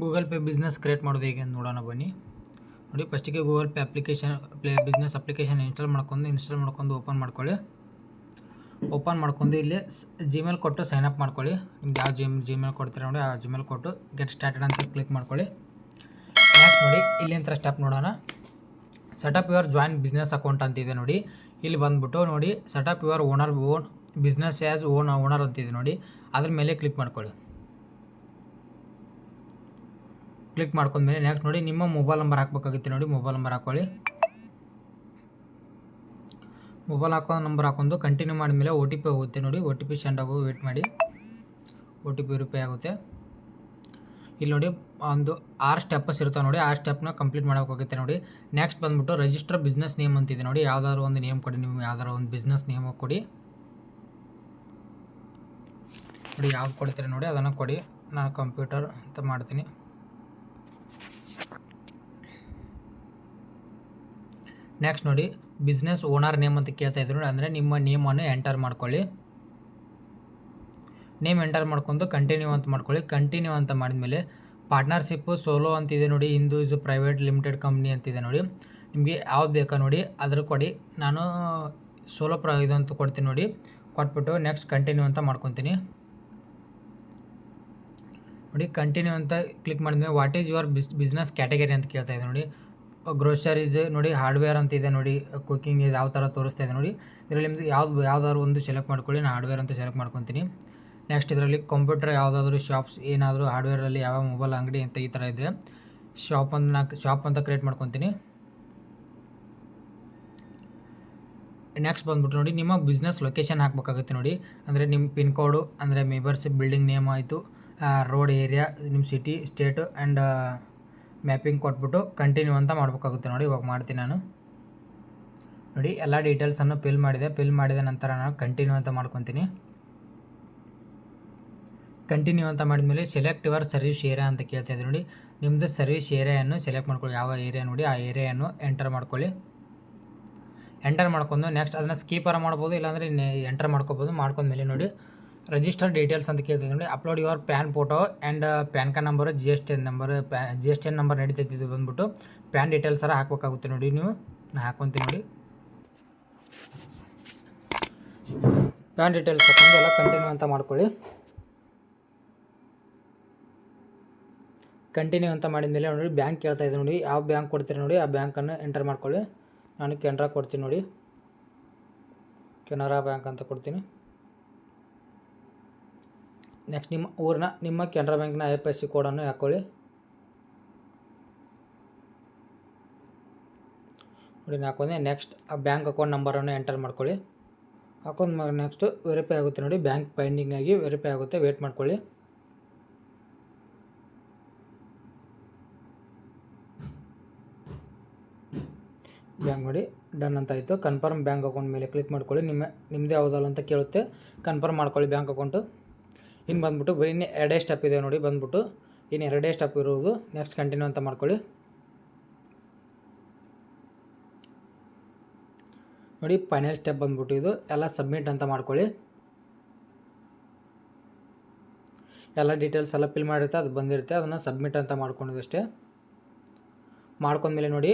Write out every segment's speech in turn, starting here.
Google Pay business create ಮಾಡೋದು ಹೇಗೆ ಅಂತ ನೋಡೋಣ ಬನ್ನಿ. ನೋಡಿ ಫಸ್ಟಿಗೆ Google pay application play business application install ಮಾಡ್ಕೊಂಡು ಇನ್ಸ್ಟಾಲ್ ಮಾಡ್ಕೊಂಡು ಓಪನ್ ಮಾಡ್ಕೊಳ್ಳಿ. ಓಪನ್ ಮಾಡ್ಕೊಂಡು ಇಲ್ಲಿ ಜಿಮೇಲ್ ಕೊಟ್ಟು ಸೈನ್ ಅಪ್ ಮಾಡ್ಕೊಳ್ಳಿ. ನಿಮ್ಗೆ ಯಾವ ಜಿಮ್ ಜಿಮೇಲ್ ಕೊಡ್ತೀರ ನೋಡಿ, ಆ ಜಿಮೇಲ್ ಕೊಟ್ಟು ಗೆಟ್ ಸ್ಟಾರ್ಟೆಡ್ ಅಂತ ಕ್ಲಿಕ್ ಮಾಡ್ಕೊಳ್ಳಿ. ನೆಕ್ಸ್ಟ್ ನೋಡಿ ಇಲ್ಲಿಂದ ಸ್ಟೆಪ್ ನೋಡೋಣ. Setup your join business account ಅಂತಿದೆ ನೋಡಿ. ಇಲ್ಲಿ ಬಂದ್ಬಿಟ್ಟು ನೋಡಿ setup your owner own business as own owner ಅಂತಿದೆ ನೋಡಿ. ಅದ್ರ ಮೇಲೆ ಕ್ಲಿಕ್ ಮಾಡ್ಕೊಳ್ಳಿ. ಕ್ಲಿಕ್ ಮಾಡ್ಕೊಂಡ್ಮೇಲೆ ನೆಕ್ಸ್ಟ್ ನೋಡಿ ನಿಮ್ಮ ಮೊಬೈಲ್ ನಂಬರ್ ಹಾಕ್ಬೇಕಾಗಿತ್ತು ನೋಡಿ ಮೊಬೈಲ್ ನಂಬರ್ ಹಾಕೊಳ್ಳಿ. ಮೊಬೈಲ್ ಹಾಕೋ ನಂಬರ್ ಹಾಕೊಂಡು ಕಂಟಿನ್ಯೂ ಮಾಡಿದ್ಮೇಲೆ ಒ ಟಿ ಪಿ ಹೋಗುತ್ತೆ ನೋಡಿ ಒ ಟಿ ಪಿ ಸೆಂಡ್ ಆಗೋ ವೇಟ್ ಮಾಡಿ. ಒ ಟಿ ಪಿ ರಿಪೇ ಆಗುತ್ತೆ. ಇಲ್ಲಿ ನೋಡಿ, ಒಂದು ಆರು ಸ್ಟೆಪ್ಸ್ ಇರ್ತಾವೆ ನೋಡಿ ಆ ಸ್ಟೆಪ್ನ ಕಂಪ್ಲೀಟ್ ಮಾಡೋಕ್ಕಾಗುತ್ತೆ ನೋಡಿ. ನೆಕ್ಸ್ಟ್ ಬಂದುಬಿಟ್ಟು ರಿಜಿಸ್ಟರ್ ಬಿಸ್ನೆಸ್ ನೇಮ್ ಅಂತಿದೆ ನೋಡಿ, ಯಾವ್ದಾದ್ರು ಒಂದು ನೇಮ್ ಕೊಡಿ ನೀವು ಯಾವ್ದಾದ್ರು ಒಂದು ಬಿಸ್ನೆಸ್ ನೇಮ್ ಕೊಡಿ. ನೋಡಿ, ಯಾವ್ದು ಕೊಡ್ತೀರಿ ನೋಡಿ, ಅದನ್ನು ಕೊಡಿ. ನಾನು ಕಂಪ್ಯೂಟರ್ ಅಂತ ಮಾಡ್ತೀನಿ. ನೆಕ್ಸ್ಟ್ ನೋಡಿ ಬಿಸ್ನೆಸ್ ಓನರ್ ನೇಮ್ ಅಂತ ಕೇಳ್ತಾ ಇದ್ರು ಅಂದರೆ ನಿಮ್ಮ ನೇಮನ್ನು ಎಂಟರ್ ಮಾಡ್ಕೊಳ್ಳಿ. ನೇಮ್ ಎಂಟರ್ ಮಾಡ್ಕೊಂಡು ಕಂಟಿನ್ಯೂ ಅಂತ ಮಾಡ್ಕೊಳ್ಳಿ. ಕಂಟಿನ್ಯೂ ಅಂತ ಮಾಡಿದ್ಮೇಲೆ ಪಾರ್ಟ್ನರ್ಶಿಪ್ಪು ಸೋಲೋ ಅಂತಿದೆ ನೋಡಿ, ಇಂದು ಇಸ್ ಪ್ರೈವೇಟ್ ಲಿಮಿಟೆಡ್ ಕಂಪ್ನಿ ಅಂತಿದೆ ನೋಡಿ. ನಿಮಗೆ ಯಾವ್ದು ಬೇಕಾ ನೋಡಿ, ಅದ್ರ ಕೊಡಿ. ನಾನು ಸೋಲೋ ಪ್ರ ಇದು ಅಂತ ಕೊಡ್ತೀನಿ ನೋಡಿ. ಕೊಟ್ಬಿಟ್ಟು ನೆಕ್ಸ್ಟ್ ಕಂಟಿನ್ಯೂ ಅಂತ ಮಾಡ್ಕೊತೀನಿ. ನೋಡಿ ಕಂಟಿನ್ಯೂ ಅಂತ ಕ್ಲಿಕ್ ಮಾಡಿದ್ಮೇಲೆ what is your bis business category ಅಂತ ಕೇಳ್ತಾ ಇದೆ ನೋಡಿ. ಗ್ರೋಸರೀಸ್ ನೋಡಿ ಹಾರ್ಡ್ವೇರ್ ಅಂತ ಇದೆ ನೋಡಿ ಕುಕ್ಕಿಂಗ್ ಇದು ಯಾವ ಥರ ತೋರಿಸ್ತಾ ಇದೆ ನೋಡಿ. ಇದರಲ್ಲಿ ನಿಮ್ಮದು ಯಾವ್ದು ಯಾವ್ದಾದ್ರು ಒಂದು ಸೆಲೆಕ್ಟ್ ಮಾಡ್ಕೊಳ್ಳಿ ನಾನು ಹಾರ್ಡ್ವೇರ್ ಅಂತ ಸೆಲೆಕ್ಟ್ ಮಾಡ್ಕೊತೀನಿ. ನೆಕ್ಸ್ಟ್ ಇದರಲ್ಲಿ ಕಂಪ್ಯೂಟರ್ ಯಾವುದಾದ್ರೂ ಶಾಪ್ಸ್ ಏನಾದರೂ ಹಾರ್ಡ್ವೇರಲ್ಲಿ ಯಾವ ಮೊಬೈಲ್ ಅಂಗಡಿ ಅಂತ ಈ ಥರ ಇದೆ ಶಾಪ್ ಅಂತ ನಾ ಶಾಪ್ ಅಂತ ಕ್ರಿಯೇಟ್ ಮಾಡ್ಕೊತೀನಿ. ನೆಕ್ಸ್ಟ್ ಬಂದ್ಬಿಟ್ಟು ನೋಡಿ, ನಿಮ್ಮ ಬಿಸ್ನೆಸ್ ಲೊಕೇಶನ್ ಹಾಕಬೇಕಾಗುತ್ತೆ ನೋಡಿ. ಅಂದರೆ ನಿಮ್ಮ ಪಿನ್ ಕೋಡು ಅಂದರೆ ಮೆಂಬರ್ಸ್ ಬಿಲ್ಡಿಂಗ್ ನೇಮ್ ಆಯಿತು ರೋಡ್ ಏರಿಯಾ ನಿಮ್ಮ ಸಿಟಿ ಸ್ಟೇಟು ಆ್ಯಂಡ್ ಮ್ಯಾಪಿಂಗ್ ಕೊಟ್ಬಿಟ್ಟು ಕಂಟಿನ್ಯೂ ಅಂತ ಮಾಡಬೇಕಾಗುತ್ತೆ ನೋಡಿ, ಇವಾಗ ಮಾಡ್ತೀನಿ ನಾನು. ನೋಡಿ, ಎಲ್ಲ ಡೀಟೇಲ್ಸನ್ನು ಫಿಲ್ ಮಾಡಿದೆ. ಫಿಲ್ ಮಾಡಿದ ನಂತರ ನಾನು ಕಂಟಿನ್ಯೂ ಅಂತ ಮಾಡ್ಕೊತೀನಿ. ಕಂಟಿನ್ಯೂ ಅಂತ ಮಾಡಿದ್ಮೇಲೆ ಸೆಲೆಕ್ಟ್ ಯುವರ್ ಸರ್ವಿಸ್ ಏರಿಯಾ ಅಂತ ಕೇಳ್ತಾ ಇದೆ ನೋಡಿ. ನಿಮ್ಮದು ಸರ್ವಿಸ್ ಏರಿಯಾಯನ್ನು ಸೆಲೆಕ್ಟ್ ಮಾಡ್ಕೊಳ್ಳಿ. ಯಾವ ಏರಿಯಾ ನೋಡಿ, ಆ ಏರಿಯಾಯನ್ನು ಎಂಟರ್ ಮಾಡ್ಕೊಳ್ಳಿ. ಎಂಟರ್ ಮಾಡ್ಕೊಂಡು ನೆಕ್ಸ್ಟ್ ಅದನ್ನು ಸ್ಕೀಪರ್ ಮಾಡ್ಬೋದು, ಇಲ್ಲಾಂದರೆ ಎಂಟರ್ ಮಾಡ್ಕೊಬೋದು. ಮಾಡ್ಕೊಂಡ್ಮೇಲೆ ನೋಡಿ ರಿಜಿಸ್ಟರ್ ಡೀಟೇಲ್ಸ್ ಅಂತ ಕೇಳ್ತಿದ್ದೆ ನೋಡಿ. Upload your PAN photo and PAN card number G S T N number ಪ್ಯಾ G S T N number ನಡೀತೈತಿ ಇದು ಬಂದುಬಿಟ್ಟು. ಪ್ಯಾನ್ ಡೀಟೇಲ್ಸ್ ಸರ ಹಾಕ್ಬೇಕಾಗುತ್ತೆ ನೋಡಿ ನೀವು. ನಾನು ಹಾಕೊತೀನಿ ನೋಡಿ. ಪ್ಯಾನ್ ಡೀಟೇಲ್ಸ್ ಹಾಕೊಂಡು ಎಲ್ಲ ಕಂಟಿನ್ಯೂ ಅಂತ ಮಾಡ್ಕೊಳ್ಳಿ. ಕಂಟಿನ್ಯೂ ಅಂತ ಮಾಡಿದ ಮೇಲೆ ನೋಡಿ ಬ್ಯಾಂಕ್ ಕೇಳ್ತಾ ಇದೆ ನೋಡಿ. ಯಾವ ಬ್ಯಾಂಕ್ ಕೊಡ್ತೀರಿ ನೋಡಿ, ಆ ಬ್ಯಾಂಕನ್ನು ಎಂಟರ್ ಮಾಡ್ಕೊಳ್ಳಿ. ನಾನು ಕೆನರಾ ಕೊಡ್ತೀನಿ ನೋಡಿ. ಕೆನರಾ ಬ್ಯಾಂಕ್ ಅಂತ ಕೊಡ್ತೀನಿ. ನೆಕ್ಸ್ಟ್ ನಿಮ್ಮ ಊರಿನ, ನಿಮ್ಮ ಕೆನರಾ ಬ್ಯಾಂಕ್ನ ಐ ಎಫ್ ಎಸ್ ಸಿ ಕೋಡನ್ನು ಹಾಕ್ಕೊಳ್ಳಿ ನೋಡಿ ಹಾಕೊಂಡೆ. ನೆಕ್ಸ್ಟ್ ಆ ಬ್ಯಾಂಕ್ ಅಕೌಂಟ್ ನಂಬರನ್ನು ಎಂಟರ್ ಮಾಡ್ಕೊಳ್ಳಿ. ಹಾಕೊಂಡ್ ನೆಕ್ಸ್ಟು ವೆರಿಫೈ ಆಗುತ್ತೆ ನೋಡಿ. ಬ್ಯಾಂಕ್ ಪೆಂಡಿಂಗ್ ಆಗಿ ವೆರಿಫೈ ಆಗುತ್ತೆ. ವೇಟ್ ಮಾಡ್ಕೊಳ್ಳಿ. ಬ್ಯಾಂಕ್ ನೋಡಿ ಡನ್ ಅಂತ ಆಯಿತು. ಕನ್ಫರ್ಮ್ ಬ್ಯಾಂಕ್ ಅಕೌಂಟ್ ಮೇಲೆ ಕ್ಲಿಕ್ ಮಾಡ್ಕೊಳ್ಳಿ. ನಿಮ್ಮ ನಿಮ್ಮದೇ ಯಾವುದಲ್ಲ ಅಂತ ಕೇಳುತ್ತೆ. ಕನ್ಫರ್ಮ್ ಮಾಡ್ಕೊಳ್ಳಿ ಬ್ಯಾಂಕ್ ಅಕೌಂಟು ಇನ್ನು ಬಂದ್ಬಿಟ್ಟು ಬರೀ ಇನ್ನು ಎರಡೇ ಸ್ಟೆಪ್ ಇದೆ ನೋಡಿ, ಬಂದ್ಬಿಟ್ಟು ಇನ್ನು ಎರಡೇ ಸ್ಟೆಪ್ ಇರುವುದು ನೆಕ್ಸ್ಟ್ ಕಂಟಿನ್ಯೂ ಅಂತ ಮಾಡ್ಕೊಳ್ಳಿ. ನೋಡಿ ಫೈನಲ್ ಸ್ಟೆಪ್ ಬಂದ್ಬಿಟ್ಟು ಇದು. ಎಲ್ಲ ಸಬ್ಮಿಟ್ ಅಂತ ಮಾಡ್ಕೊಳ್ಳಿ. ಎಲ್ಲ ಡೀಟೇಲ್ಸ್ ಎಲ್ಲ ಫಿಲ್ ಮಾಡಿರುತ್ತೆ, ಅದು ಬಂದಿರುತ್ತೆ. ಅದನ್ನು ಸಬ್ಮಿಟ್ ಅಂತ ಮಾಡ್ಕೊಂಡಿದ್ದಷ್ಟೇ ಮಾಡ್ಕೊಂಡ್ಮೇಲೆ ನೋಡಿ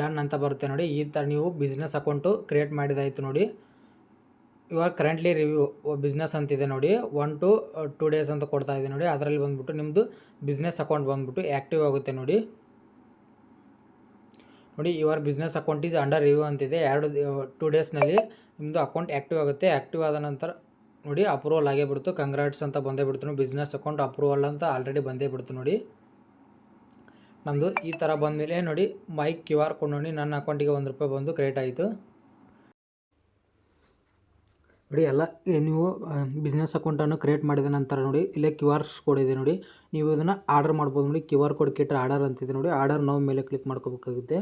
ಡನ್ ಅಂತ ಬರುತ್ತೆ ನೋಡಿ. ಈ ಥರ ನೀವು ಬಿಸ್ನೆಸ್ ಅಕೌಂಟು ಕ್ರಿಯೇಟ್ ಮಾಡಿದಾಯಿತು ನೋಡಿ. ಇವಾಗ ಕರೆಂಟ್ಲಿ ರಿವ್ಯೂ ಬಿಸ್ನೆಸ್ ಅಂತಿದೆ ನೋಡಿ. ಒನ್ ಟು ಟೂ ಡೇಸ್ ಅಂತ ಕೊಡ್ತಾ ಇದೆ ನೋಡಿ. ಅದರಲ್ಲಿ ಬಂದ್ಬಿಟ್ಟು ನಿಮ್ಮದು ಬಿಸ್ನೆಸ್ ಅಕೌಂಟ್ ಬಂದ್ಬಿಟ್ಟು ಆ್ಯಕ್ಟಿವ್ ಆಗುತ್ತೆ ನೋಡಿ. ನೋಡಿ your business account is under review ಅಂತಿದೆ ಎರಡು ಟೂ ಡೇಸ್ನಲ್ಲಿ ನಿಮ್ಮದು ಅಕೌಂಟ್ ಆ್ಯಕ್ಟಿವ್ ಆಗುತ್ತೆ. ಆ್ಯಕ್ಟಿವ್ ಆದ ನಂತರ ನೋಡಿ ಅಪ್ರೂವಲ್ ಆಗೇ ಬಿಡ್ತು. ಕಂಗ್ರಾಟ್ಸ್ ಅಂತ ಬಂದೇ ಬಿಡ್ತು ಬಿಸ್ನೆಸ್ ಅಕೌಂಟ್ ಅಪ್ರೂವಲ್ ಅಂತ ಆಲ್ರೆಡಿ ಬಂದೇ ಬಿಡ್ತು ನೋಡಿ. ನಂದು ಈ ಥರ ಬಂದಮೇಲೆ ನೋಡಿ ಮೈಕ್ ಕ್ಯೂ ಆರ್ ಕೊಡ್ ನೋಡಿ. ನನ್ನ ಅಕೌಂಟಿಗೆ ಒಂದು ರೂಪಾಯಿ ಬಂದು ಕ್ರಿಯೇಟ್ ಆಯಿತು. ನೋಡಿ, ಎಲ್ಲ ನೀವು ಬಿಸ್ನೆಸ್ ಅಕೌಂಟನ್ನು ಕ್ರಿಯೇಟ್ ಮಾಡಿದ ನಂತರ ನೋಡಿ, ಇಲ್ಲೇ ಕ್ಯೂ ಆರ್ ಕೋಡ್ ಇದೆ ನೋಡಿ. ನೀವು ಇದನ್ನು ಆರ್ಡರ್ ಮಾಡ್ಬೋದು ನೋಡಿ ಕ್ಯೂ ಆರ್ ಕೋಡ್ ಕೆಟ್ಟರೆ ಆರ್ಡರ್ ಅಂತಿದೆ ನೋಡಿ. ಆರ್ಡರ್ ನಾವು ಮೇಲೆ ಕ್ಲಿಕ್ ಮಾಡ್ಕೋಬೇಕಾಗುತ್ತೆ.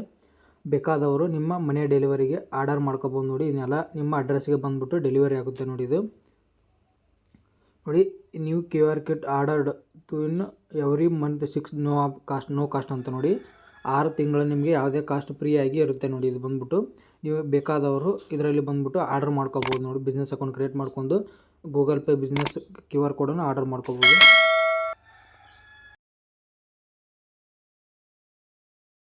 ಬೇಕಾದವರು ನಿಮ್ಮ ಮನೆ ಡೆಲಿವರಿಗೆ ಆರ್ಡರ್ ಮಾಡ್ಕೋಬೋದು ನೋಡಿ. ಇದನ್ನೆಲ್ಲ ನಿಮ್ಮ ಅಡ್ರೆಸ್ಗೆ ಬಂದುಬಿಟ್ಟು ಡೆಲಿವರಿ ಆಗುತ್ತೆ ನೋಡಿ ಇದು. ನೋಡಿ, ನೀವು Q R kit ordered to in every month six no cost no cost ಅಂತ ನೋಡಿ. ಆರು ತಿಂಗಳು ನಿಮಗೆ ಯಾವುದೇ ಕಾಸ್ಟ್ ಫ್ರೀ ಆಗಿ ಇರುತ್ತೆ ನೋಡಿ ಇದು ಬಂದ್ಬಿಟ್ಟು. ನೀವು ಬೇಕಾದವರು ಇದರಲ್ಲಿ ಬಂದ್ಬಿಟ್ಟು ಆರ್ಡರ್ ಮಾಡ್ಕೋಬೋದು ನೋಡಿ ಬಿಸ್ನೆಸ್ ಅಕೌಂಟ್ ಕ್ರಿಯೇಟ್ ಮಾಡ್ಕೊಂಡು Google Pay business Q R ಕೋಡನ್ನು ಆರ್ಡರ್ ಮಾಡ್ಕೋಬೋದು.